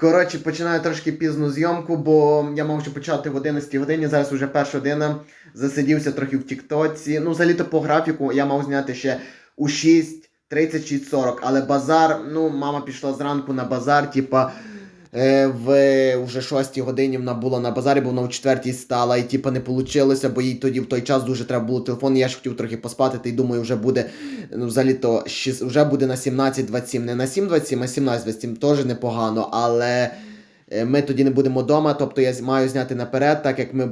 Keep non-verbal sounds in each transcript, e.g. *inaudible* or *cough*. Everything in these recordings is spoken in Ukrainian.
Коротше, починаю трошки пізну зйомку, бо я мав ще почати в 11 годині, зараз вже перша година. Засидівся трохи в Тіктоці. Ну, взагалі-то по графіку я мав зняти ще у 6, 36-40, але базар, ну, мама пішла зранку на базар, типа. Е, В вже 6 годині вона була на базарі, бо вона в 4 стала, і типа не вийшло, бо їй тоді в той час дуже треба було телефон. Я ж хотів трохи поспати, та й думаю, вже буде ну, взагалі то вже буде на 17.27. Не на 7.27, а 17.27. Теж непогано, але ми тоді не будемо вдома. Тобто я маю зняти наперед, так як ми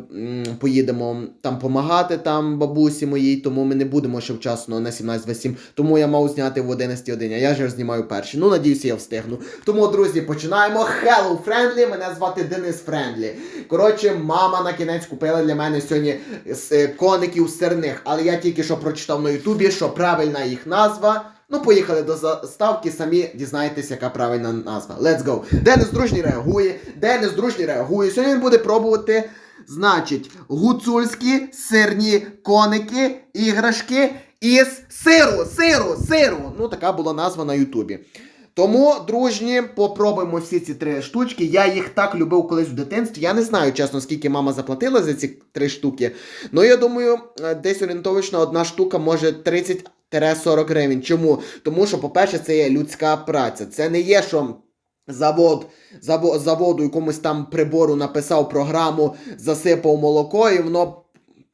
поїдемо там помагати там бабусі моїй, тому ми не будемо ще вчасно на 17.27. Тому я мав зняти в 11.1, а я ж знімаю перший. Ну, надіюся, я встигну. Тому, друзі, починаємо. Hello, Friendly! Мене звати Денис Френдлі. Коротше, мама на кінець купила для мене сьогодні е, коників сирних, але я тільки що прочитав на Ютубі, що правильна їх назва. Ну, поїхали до заставки, самі дізнаєтесь, яка правильна назва. Let's go. Денис Дружній реагує. Денис Дружній реагує. Сьогодні він буде пробувати, значить, гуцульські сирні коники, іграшки із сиру, сиру, сиру. Ну, така була назва на Ютубі. Тому, дружні, попробуємо всі ці три штучки. Я їх так любив колись в дитинстві. Я не знаю, чесно, скільки мама заплатила за ці три штуки. Ну, я думаю, е, десь орієнтовично одна штука може 30-40 гривень. Чому? Тому що, по-перше, це є людська праця. Це не є, що. Завод, заво, заводу якомусь там прибору написав програму, засипав молоко, і воно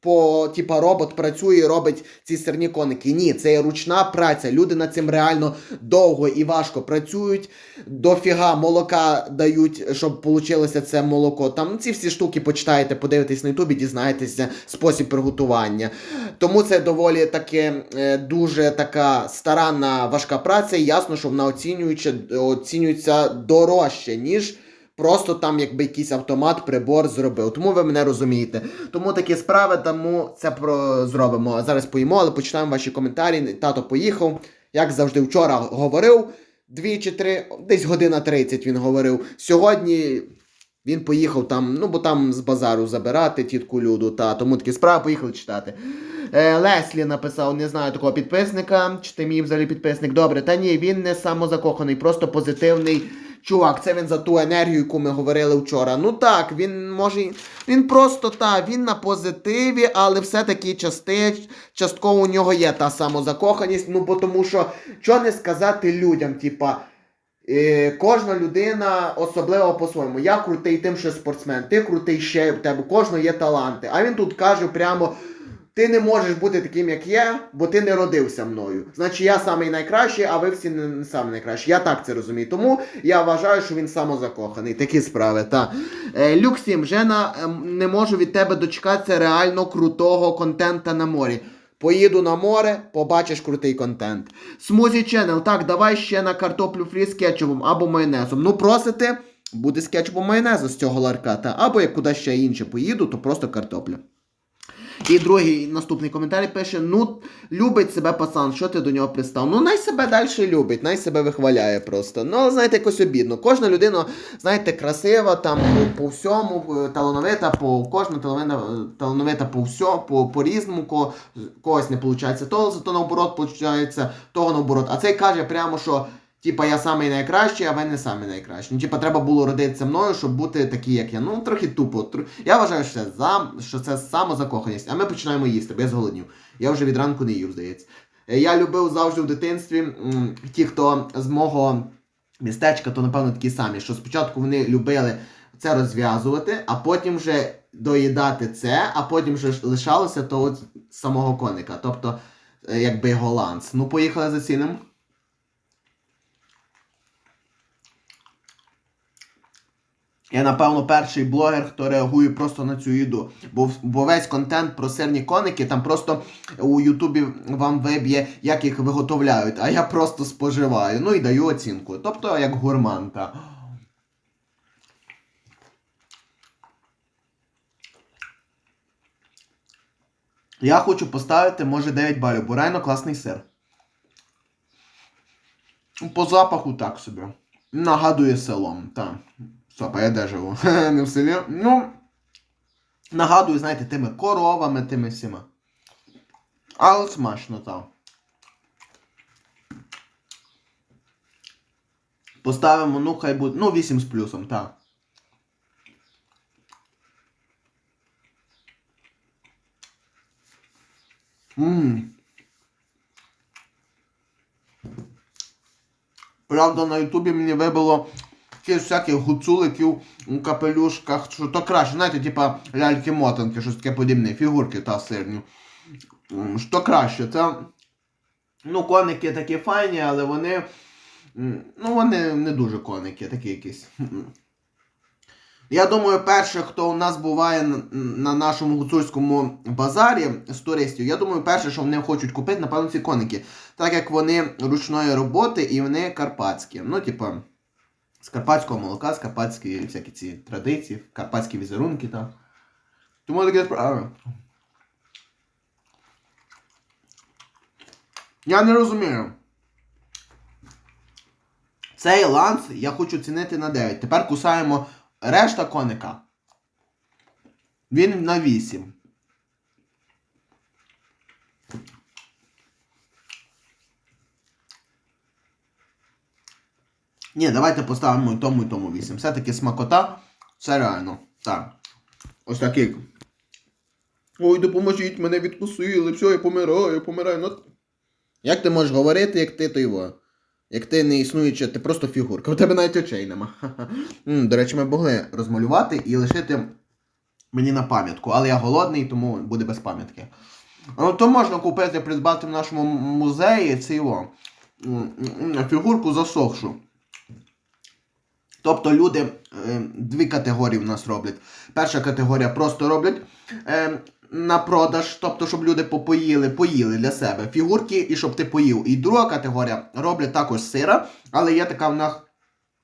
по типа робот працює і робить ці сирні коники. Ні, це є ручна праця. Люди над цим реально довго і важко працюють. Дофіга молока дають, щоб вийшло це молоко. Там ці всі штуки почитаєте, подивитесь на Ютубі, дізнаєтеся спосіб приготування. Тому це доволі таке е, дуже така старанна важка праця. І ясно, що вона оцінюється, оцінюється дорожче, ніж. Просто там якби якийсь автомат, прибор зробив. Тому ви мене розумієте. Тому такі справи, тому це про зробимо. Зараз поїмо, але почитаємо ваші коментарі. Тато поїхав. Як завжди, вчора говорив. Дві чи три, десь година 30 він говорив. Сьогодні він поїхав там, ну бо там з базару забирати тітку Люду, та тому такі справи поїхали читати. Е, Леслі написав, не знаю такого підписника, чи ти мій взагалі підписник. Добре, та ні, він не самозакоханий, просто позитивний чувак. Це він за ту енергію, яку ми говорили вчора. Ну так, він може. Він просто та, він на позитиві, але все-таки части, частково у нього є та самозакоханість. Ну, бо тому що, що не сказати людям, типа. Е, кожна людина особливо по-своєму. Я крутий тим, що спортсмен, ти крутий ще в тебе, кожного є таланти. А він тут каже прямо: ти не можеш бути таким, як я, бо ти не родився мною. Значить, я самий найкращий, а ви всі не, самі найкращі. Я так це розумію. Тому я вважаю, що він самозакоханий. Такі справи. Та. Е, Люксім, Жена, ем, не можу від тебе дочекатися реально крутого контента на морі. Поїду на море, побачиш крутий контент. Смузі Channel, так, давай ще на картоплю фрі з кетчупом або майонезом. Ну, просите, буде з кетчупом майонезу з цього ларка. Та. Або як куди ще інше поїду, то просто картопля. І другий наступний коментар пише: Ну, любить себе пацан, що ти до нього пристав? Ну, най себе далі любить, най себе вихваляє просто. Ну, знаєте, якось обідно. Кожна людина, знаєте, красива, там по, по всьому, е, талановита, по кожна талановита, талановита по всьому, по, по різному, ко, когось не виходить. Того зато наоборот виходить, того наоборот. А цей каже прямо, що. Типа я самий найкращий, а ви не самі найкращі. Ну, типа, треба було родитися мною, щоб бути такий, як я. Ну, трохи тупо. Я вважаю, що це, зам... що це самозакоханість. А ми починаємо їсти, бо я зголоднів. Я вже від ранку не їв, здається. Е, Я любив завжди в дитинстві ті, хто з мого містечка, то напевно такі самі, що спочатку вони любили це розв'язувати, а потім вже доїдати це, а потім вже лишалося то от самого коника. Тобто, е, якби голландс. Ну, поїхали за цінем. Я, напевно, перший блогер, хто реагує просто на цю їду. Бо, бо весь контент про сирні коники там просто у Ютубі вам виб'є, як їх виготовляють, а я просто споживаю. Ну і даю оцінку. Тобто як гурман. Та. Я хочу поставити, може, 9 балів, бо реально класний сир. По запаху так собі. Нагадує селом, так. Стоп, а я де живу? *laughs* Не в селі. Ну. Нагадую, знаєте, тими коровами, тими всіма. Але смачно, так. Поставимо, ну, хай буде. Ну, 8 з плюсом, так. Ммм. Правда, на Ютубі мені вибило якихось всяких гуцуликів у капелюшках, що то краще, знаєте, типа ляльки-мотанки, щось таке подібне, фігурки та сирні. М, Що краще, це. Ну, коники такі файні, але вони. Ну, вони не дуже коники, такі якісь. Я думаю, перше, хто у нас буває на нашому гуцульському базарі з туристів, я думаю, перше, що вони хочуть купити, напевно, ці коники. Так як вони ручної роботи і вони карпатські. Ну, типа, з карпатського молока, з карпатські всякі ці традиції, карпатські візерунки там. Тому таке справа. Я не розумію. Цей ланц я хочу цінити на 9. Тепер кусаємо решта коника. Він на 8. Ні, давайте поставимо і тому і тому 8. Все-таки смакота. Це реально. Так. Ось такий. Ой, допоможіть, мене відкусили, все, я помираю, я помираю. Ну... Як ти можеш говорити, як ти то його? Як ти не існуюча, ти просто фігурка. У тебе навіть очей нема. *laughs* М, До речі, ми могли розмалювати і лишити мені на пам'ятку, але я голодний, тому буде без пам'ятки. Ну, то можна купити, придбати в нашому музеї цього фігурку засохшу. Тобто люди е, дві категорії в нас роблять. Перша категорія просто роблять е, на продаж, тобто, щоб люди попоїли, поїли для себе фігурки і щоб ти поїв. І друга категорія роблять також сира, але є така в них,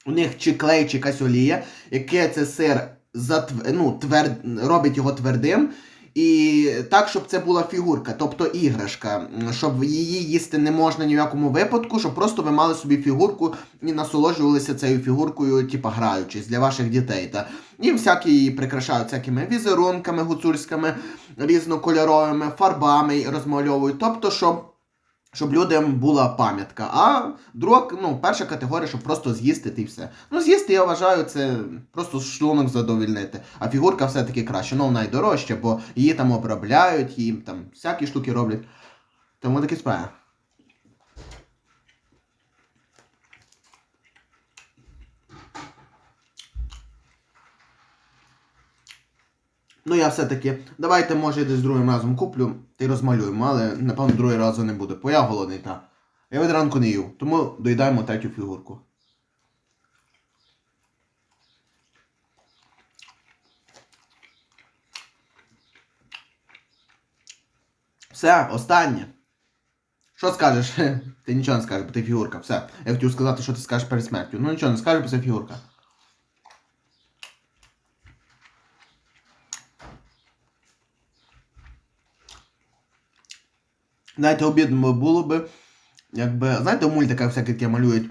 у них чи клей, чи якась олія, яке це сир затв... ну, твер... робить його твердим. І так, щоб це була фігурка, тобто іграшка, щоб її їсти не можна ні в якому випадку, щоб просто ви мали собі фігурку і насолоджувалися цією фігуркою, типа граючись для ваших дітей. Та. І всякі її прикрашають всякими візерунками гуцульськими, різнокольоровими, фарбами розмальовують. Тобто, щоб. Щоб людям була пам'ятка. А друга, ну, перша категорія, щоб просто з'їсти і все. Ну, з'їсти, я вважаю, це просто шлунок задовільнити. А фігурка все-таки краще. Ну, дорожча, бо її там обробляють, їм там всякі штуки роблять. Тому такі справи. Ну, я все-таки. Давайте, може, десь другим разом куплю та й розмалюємо, але напевно другий разу не буде, бо я голодний та. Я від ранку не їв, тому доїдаємо третю фігурку. Все, останнє. Що скажеш? *laughs* Ти нічого не скажеш, бо ти фігурка. Все. Я хотів сказати, що ти скажеш перед смертю. Ну нічого не скажеш, бо це фігурка. Знаєте, обідно було би, якби, знаєте, в мультиках всяке таке малюють,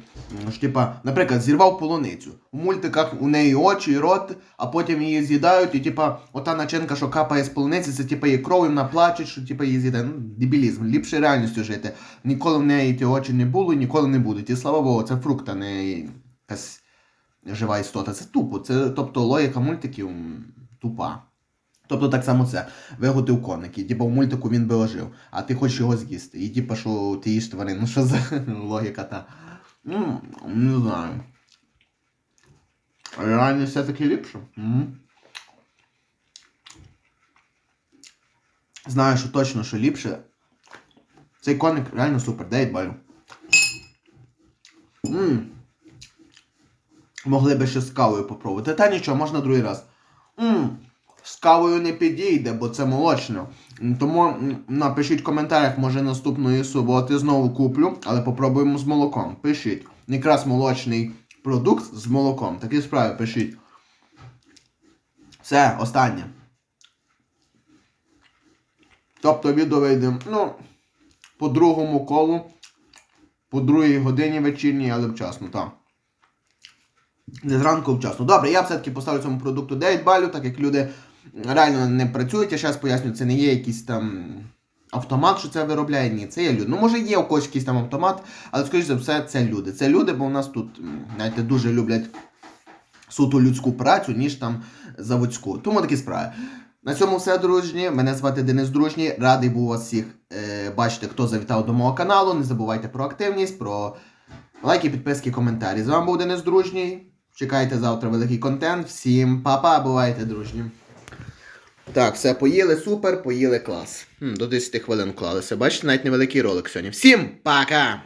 що, типа, наприклад, зірвав полуницю. У мультиках у неї очі, і рот, а потім її з'їдають, і типа, ота начинка, що капає з полуниці, це типа її кров, і вона плаче, що типа її з'їдає. Ну, дебілізм, ліпше реальністю жити. Ніколи в неї ті очі не було ніколи не будуть. І слава Богу, це фрукт, а не якась жива істота. Це тупо. Це, тобто логіка мультиків тупа. Тобто так само це. Виготив коник, і типу в мультику він би ожив, а ти хочеш його з'їсти. І типу, що ти їш тварин. *laughs* Що за логіка та. Ну, не знаю. Реально все-таки ліпше. М. Знаю, що точно, що ліпше. Цей коник реально супер, 9 балів. М. Могли би ще з кавою попробувати. Та нічого, можна другий раз. М. З кавою не підійде, бо це молочне. М, Тому напишіть в коментарях, може наступної суботи знову куплю, але попробуємо з молоком. Пишіть. Якраз молочний продукт з молоком. Такі справи пишіть. Все, останнє. Тобто відео вийде, ну, по другому колу, по другій годині вечірній, але вчасно, так. Не зранку вчасно. Добре, я все-таки поставлю цьому продукту 9 балів, так як люди реально не працюють. Я зараз поясню, це не є якісь там автомат, що це виробляє. Ні, це є люди. Ну, може, є у когось якийсь там автомат, але скоріш за все, це люди. Це люди, бо у нас тут, знаєте, дуже люблять суто людську працю, ніж там заводську. Тому такі справи. На цьому все, дружні. Мене звати Денис Дружній. Радий був вас всіх е, бачити, хто завітав до мого каналу. Не забувайте про активність, про лайки, підписки, коментарі. З вами був Денис Дружній. Чекайте завтра великий контент. Всім па-па, бувайте дружні. Так, все, поїли супер, поїли клас. Хм, до 10 хвилин клалися. Бачите, навіть невеликий ролик сьогодні. Всім пока!